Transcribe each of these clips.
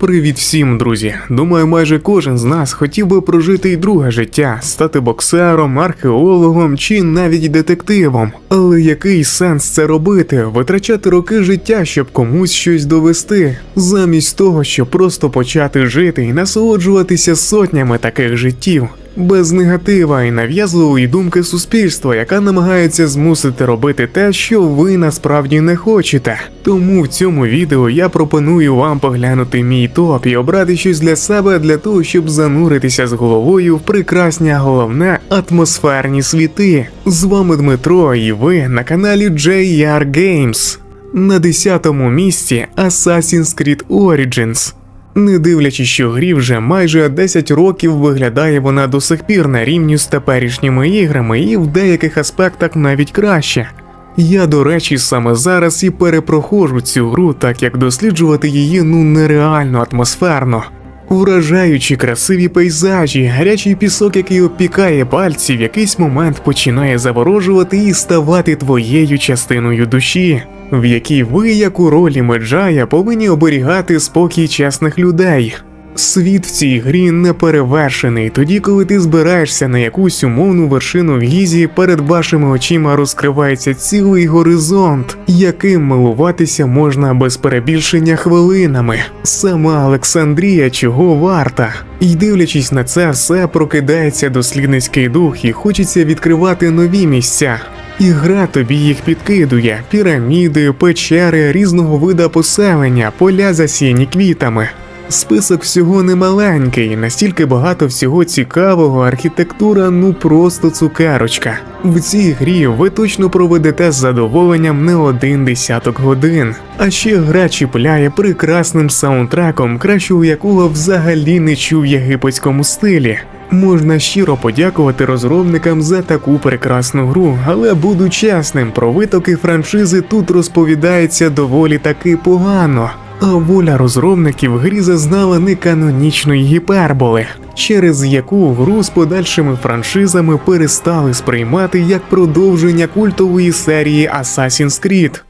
Привіт всім, друзі! Думаю, майже кожен з нас хотів би прожити й друге життя, стати боксером, археологом чи навіть детективом. Але який сенс це робити? Витрачати роки життя, щоб комусь щось довести, замість того, щоб просто почати жити і насолоджуватися сотнями таких життів. Без негатива і нав'язливої думки суспільства, яка намагається змусити робити те, що ви насправді не хочете. Тому в цьому відео я пропоную вам поглянути мій топ і обрати щось для себе для того, щоб зануритися з головою в прекрасні, головне атмосферні світи. З вами Дмитро, і ви на каналі JR Games. На 10-му місці Assassin's Creed Origins. Не дивлячись, що грі вже майже 10 років виглядає вона до сих пір на рівні з теперішніми іграми і в деяких аспектах навіть краще. Я, до речі, саме зараз і перепроходжу цю гру, так як досліджувати її ну нереально атмосферно. Вражаючі красиві пейзажі, гарячий пісок, який обпікає пальці, в якийсь момент починає заворожувати і ставати твоєю частиною душі, в якій ви, як у ролі меджая, повинні оберігати спокій чесних людей. Світ в цій грі не перевершений, тоді коли ти збираєшся на якусь умовну вершину в гізі, перед вашими очима розкривається цілий горизонт, яким милуватися можна без перебільшення хвилинами. Сама Олександрія чого варта. І дивлячись на це все, прокидається дослідницький дух і хочеться відкривати нові місця. І гра тобі їх підкидує: піраміди, печери, різного вида поселення, поля засіяні квітами. Список всього немаленький, настільки багато всього цікавого, архітектура ну просто цукерочка. В цій грі ви точно проведете з задоволенням не один десяток годин. А ще гра чіпляє прекрасним саундтреком, кращого якого взагалі не чув в єгипетському стилі. Можна щиро подякувати розробникам за таку прекрасну гру, але буду чесним, про витоки франшизи тут розповідається доволі таки погано. А воля розробників грі зазнала неканонічної гіперболи, через яку гру з подальшими франшизами перестали сприймати як продовження культової серії Assassin's Creed.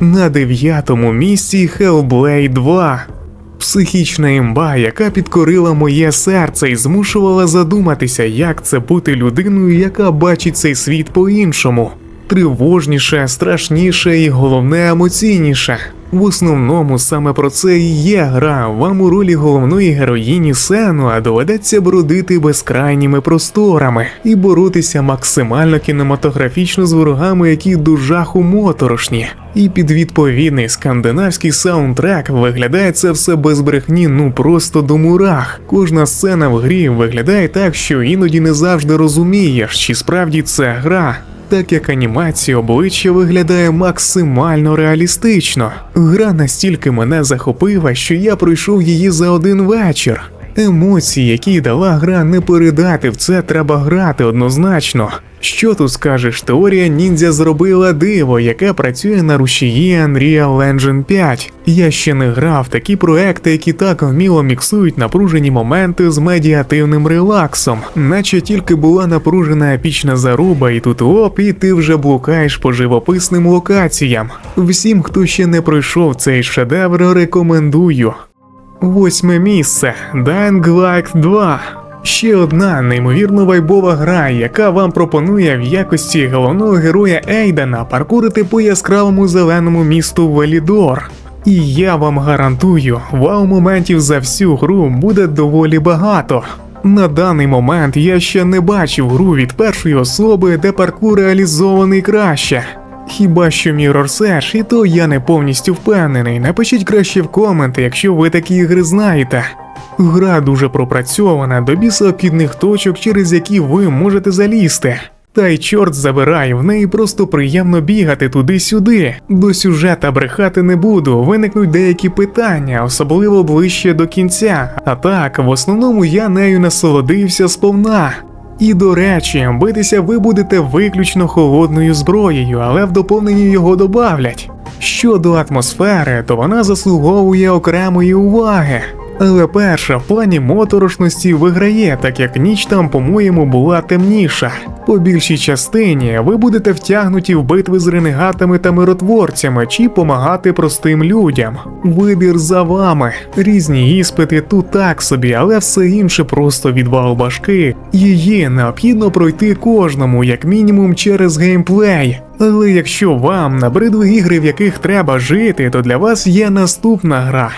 На дев'ятому місці Hellblade 2. Психічна імба, яка підкорила моє серце і змушувала задуматися, як це бути людиною, яка бачить цей світ по-іншому. Тривожніше, страшніше і головне емоційніше. В основному саме про це і є гра. Вам у ролі головної героїні Сену, а доведеться бродити безкрайніми просторами і боротися максимально кінематографічно з ворогами, які до жаху моторошні. І під відповідний скандинавський саундтрек виглядає це все без брехні, ну просто до мурах. Кожна сцена в грі виглядає так, що іноді не завжди розумієш, чи справді це гра так як анімація обличчя виглядає максимально реалістично. Гра настільки мене захопила, що я пройшов її за один вечір. Емоції, які дала гра, не передати в це треба грати однозначно. Що тут скажеш, теорія ніндзя зробила диво, яке працює на рушії Unreal Engine 5. Я ще не грав такі проекти, які так вміло міксують напружені моменти з медіативним релаксом, наче тільки була напружена епічна заруба, і тут оп, і ти вже блукаєш по живописним локаціям. Всім, хто ще не пройшов цей шедевр, рекомендую. Восьме місце Dying Light 2. Ще одна неймовірно вайбова гра, яка вам пропонує в якості головного героя Ейдена паркурити по яскравому зеленому місту Велідор. І я вам гарантую, вау-моментів за всю гру буде доволі багато. На даний момент я ще не бачив гру від першої особи, де паркур реалізований краще. Хіба що Mirror Search, і то я не повністю впевнений. Напишіть краще в коменти, якщо ви такі ігри знаєте. Гра дуже пропрацьована до біса обхідних точок, через які ви можете залізти. Та й чорт забирай, в неї просто приємно бігати туди-сюди. До сюжета брехати не буду, виникнуть деякі питання, особливо ближче до кінця. А так, в основному я нею насолодився сповна. І до речі, битися ви будете виключно холодною зброєю, але в доповненні його добавлять. Щодо атмосфери, то вона заслуговує окремої уваги. Але перша в плані моторошності виграє, так як ніч там, по-моєму, була темніша. По більшій частині ви будете втягнуті в битви з ренегатами та миротворцями чи помагати простим людям. Вибір за вами. Різні іспити тут так собі, але все інше просто відвал башки. Її необхідно пройти кожному, як мінімум, через геймплей. Але якщо вам набридли ігри, в яких треба жити, то для вас є наступна гра.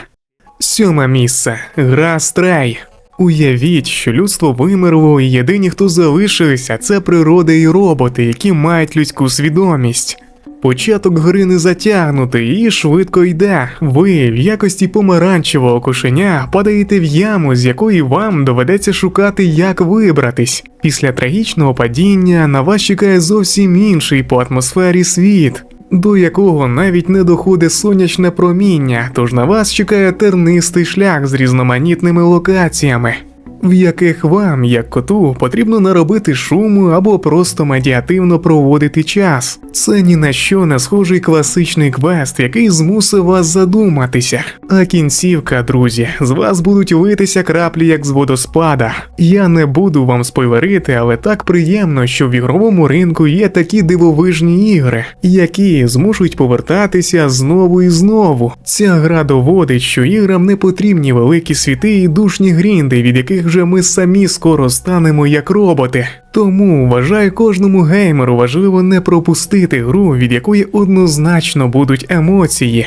Сьоме місце. Гра Стрей. Уявіть, що людство вимерло, і єдині, хто залишилися, це природа і роботи, які мають людську свідомість. Початок гри не затягнутий і швидко йде. Ви в якості помаранчевого кошеня падаєте в яму, з якої вам доведеться шукати, як вибратись. Після трагічного падіння на вас чекає зовсім інший по атмосфері світ, до якого навіть не доходить сонячне проміння, тож на вас чекає тернистий шлях з різноманітними локаціями, в яких вам, як коту, потрібно наробити шуму або просто медіативно проводити час. Це ні на що не схожий класичний квест, який змусив вас задуматися. А кінцівка, друзі, з вас будуть литися краплі як з водоспада. Я не буду вам спойлерити, але так приємно, що в ігровому ринку є такі дивовижні ігри, які змушують повертатися знову і знову. Ця гра доводить, що іграм не потрібні великі світи і душні грінди, від яких вже ми самі скоро станемо як роботи. Тому вважаю кожному геймеру важливо не пропустити гру, від якої однозначно будуть емоції.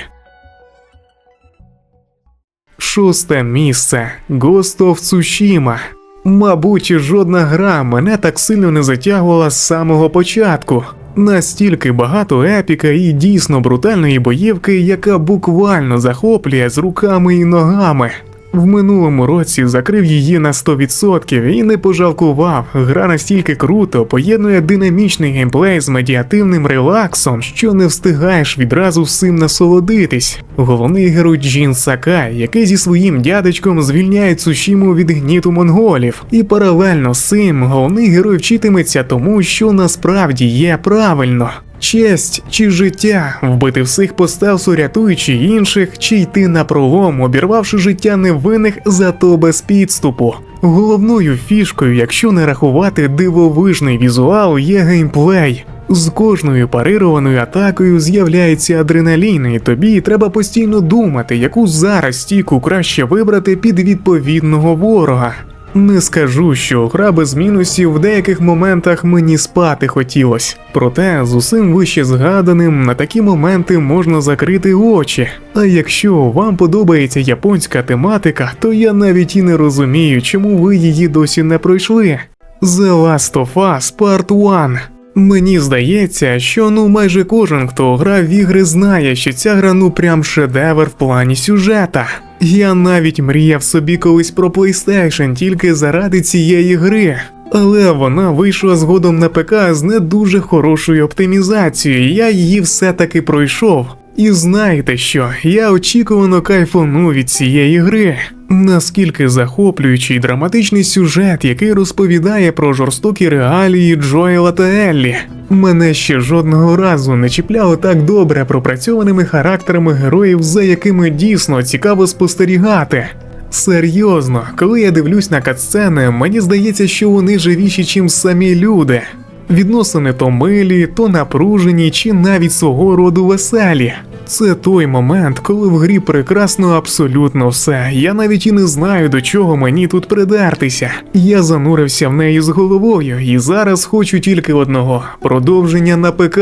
Шосте місце Ghost of Tsushima. Мабуть, жодна гра мене так сильно не затягувала з самого початку. Настільки багато епіка і дійсно брутальної боївки, яка буквально захоплює з руками і ногами. В минулому році закрив її на 100% і не пожалкував. Гра настільки круто поєднує динамічний геймплей з медіативним релаксом, що не встигаєш відразу всім насолодитись. Головний герой Джін Сакай, який зі своїм дядечком звільняє Цушіму від гніту монголів, і паралельно з цим головний герой вчитиметься тому, що насправді є правильно. Честь чи життя, вбити всіх по стелсу, рятуючи інших, чи йти на пролом, обірвавши життя невинних, зато без підступу. Головною фішкою, якщо не рахувати дивовижний візуал, є геймплей. З кожною парированою атакою з'являється адреналін, і тобі треба постійно думати, яку зараз стійку краще вибрати під відповідного ворога. Не скажу, що гра без мінусів в деяких моментах мені спати хотілось. Проте з усім вище згаданим на такі моменти можна закрити очі. А якщо вам подобається японська тематика, то я навіть і не розумію, чому ви її досі не пройшли. The Last of Us Part 1 Мені здається, що ну майже кожен, хто грав в ігри, знає, що ця гра ну прям шедевр в плані сюжета. Я навіть мріяв собі колись про PlayStation тільки заради цієї гри. Але вона вийшла згодом на ПК з не дуже хорошою оптимізацією, я її все-таки пройшов. І знаєте що, я очікувано кайфону від цієї гри. Наскільки захоплюючий драматичний сюжет, який розповідає про жорстокі реалії Джоела та Еллі. Мене ще жодного разу не чіпляло так добре пропрацьованими характерами героїв, за якими дійсно цікаво спостерігати. Серйозно, коли я дивлюсь на катсцени, мені здається, що вони живіші, чим самі люди. Відносини то милі, то напружені, чи навіть свого роду веселі. Це той момент, коли в грі прекрасно абсолютно все. Я навіть і не знаю, до чого мені тут придертися. Я занурився в неї з головою, і зараз хочу тільки одного продовження на ПК.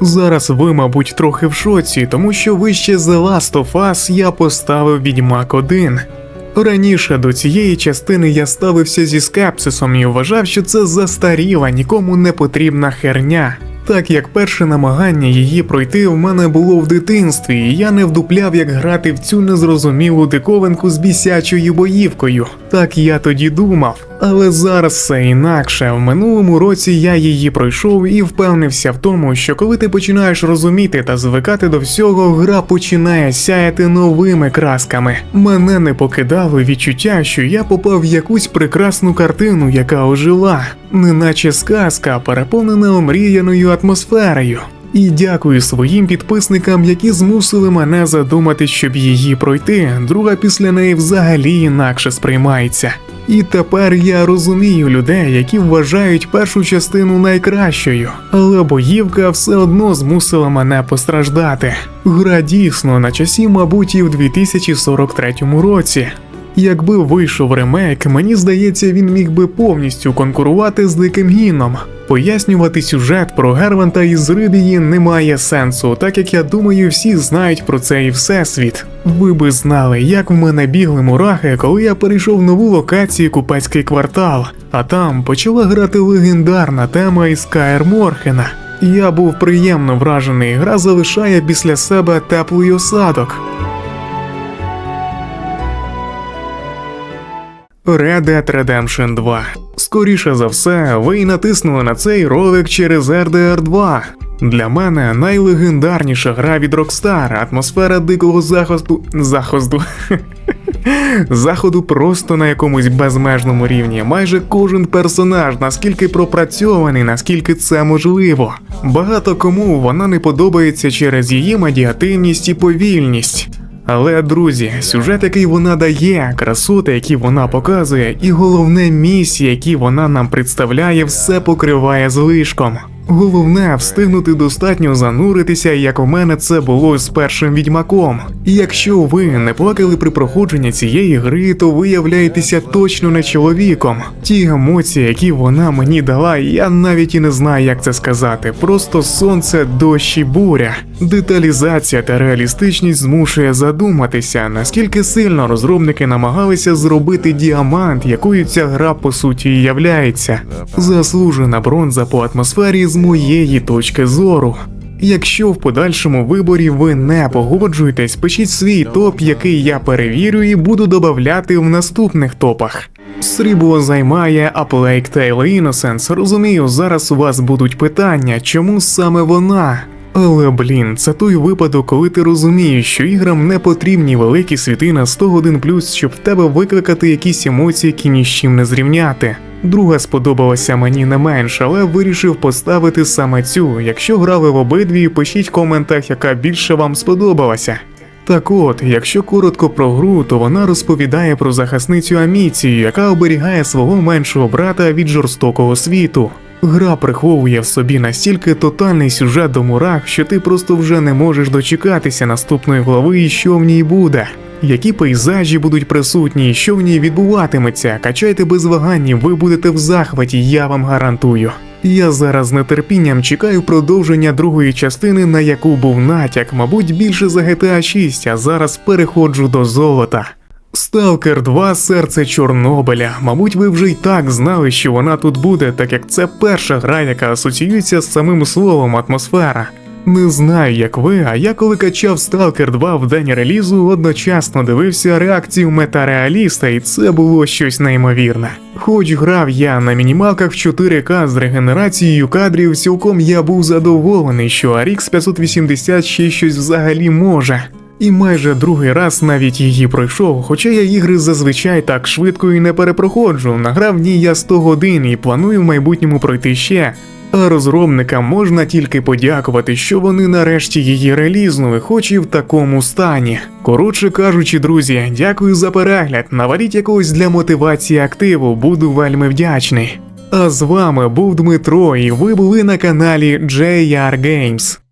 Зараз ви, мабуть, трохи в шоці, тому що вище The Last of Us я поставив Відьмак 1. Раніше до цієї частини я ставився зі скепсисом і вважав, що це застаріла, нікому не потрібна херня. Так як перше намагання її пройти в мене було в дитинстві, і я не вдупляв, як грати в цю незрозумілу диковинку з бісячою боївкою. Так я тоді думав. Але зараз все інакше. В минулому році я її пройшов і впевнився в тому, що коли ти починаєш розуміти та звикати до всього, гра починає сяяти новими красками. Мене не покидало відчуття, що я попав в якусь прекрасну картину, яка ожила, неначе сказка, переповнена омріяною атмосферою. І дякую своїм підписникам, які змусили мене задумати, щоб її пройти. Друга після неї взагалі інакше сприймається. І тепер я розумію людей, які вважають першу частину найкращою, але боївка все одно змусила мене постраждати. Гра дійсно на часі, мабуть, і в 2043 році. Якби вийшов ремейк, мені здається, він міг би повністю конкурувати з диким гіном. Пояснювати сюжет про Герванта із Рибії немає сенсу, так як я думаю, всі знають про цей всесвіт. Ви би знали, як в мене бігли мурахи, коли я перейшов в нову локацію Купецький квартал, а там почала грати легендарна тема із Каер Морхена. Я був приємно вражений, гра залишає після себе теплий осадок. Red Dead Redemption 2. Скоріше за все, ви й натиснули на цей ролик через RDR 2. Для мене найлегендарніша гра від Rockstar, атмосфера дикого заходу. заходу. Заходу просто на якомусь безмежному рівні. Майже кожен персонаж наскільки пропрацьований, наскільки це можливо. Багато кому вона не подобається через її медіативність і повільність. Але, друзі, сюжет, який вона дає, красоти, які вона показує, і головне місії, які вона нам представляє, все покриває злишком. Головне встигнути достатньо зануритися, як у мене це було з першим відьмаком. І якщо ви не плакали при проходженні цієї гри, то ви являєтеся точно не чоловіком. Ті емоції, які вона мені дала, я навіть і не знаю, як це сказати. Просто сонце, дощ і буря. Деталізація та реалістичність змушує задуматися, наскільки сильно розробники намагалися зробити діамант, якою ця гра по суті і являється. Заслужена бронза по атмосфері з моєї точки зору. Якщо в подальшому виборі ви не погоджуєтесь, пишіть свій топ, який я перевірю і буду додавати в наступних топах. Срібло займає A Plague Tale Innocence. Розумію, зараз у вас будуть питання, чому саме вона? Але блін, це той випадок, коли ти розумієш, що іграм не потрібні великі світи на 100 годин плюс, щоб в тебе викликати якісь емоції, які ні з чим не зрівняти. Друга сподобалася мені не менше, але вирішив поставити саме цю. Якщо грали в обидві, пишіть в коментах, яка більше вам сподобалася. Так от, якщо коротко про гру, то вона розповідає про захисницю Аміцію, яка оберігає свого меншого брата від жорстокого світу. Гра приховує в собі настільки тотальний сюжет до мурах, що ти просто вже не можеш дочекатися наступної глави і що в ній буде. Які пейзажі будуть присутні, що в ній відбуватиметься, качайте без вагань, ви будете в захваті, я вам гарантую. Я зараз з нетерпінням чекаю продовження другої частини, на яку був натяк, мабуть, більше за GTA 6, а зараз переходжу до золота. Сталкер 2 серце Чорнобиля. Мабуть, ви вже й так знали, що вона тут буде, так як це перша гра, яка асоціюється з самим словом атмосфера. Не знаю, як ви, а я коли качав Stalker 2 в день релізу, одночасно дивився реакцію метареаліста, і це було щось неймовірне. Хоч грав я на мінімалках в 4К з регенерацією кадрів, цілком я був задоволений, що RX 580 ще щось взагалі може. І майже другий раз навіть її пройшов, хоча я ігри зазвичай так швидко і не перепроходжу. Награв ній я 100 годин і планую в майбутньому пройти ще. А розробникам можна тільки подякувати, що вони нарешті її релізнули, хоч і в такому стані. Коротше кажучи, друзі, дякую за перегляд. Наваріть якогось для мотивації активу, буду вельми вдячний. А з вами був Дмитро, і ви були на каналі JR Games.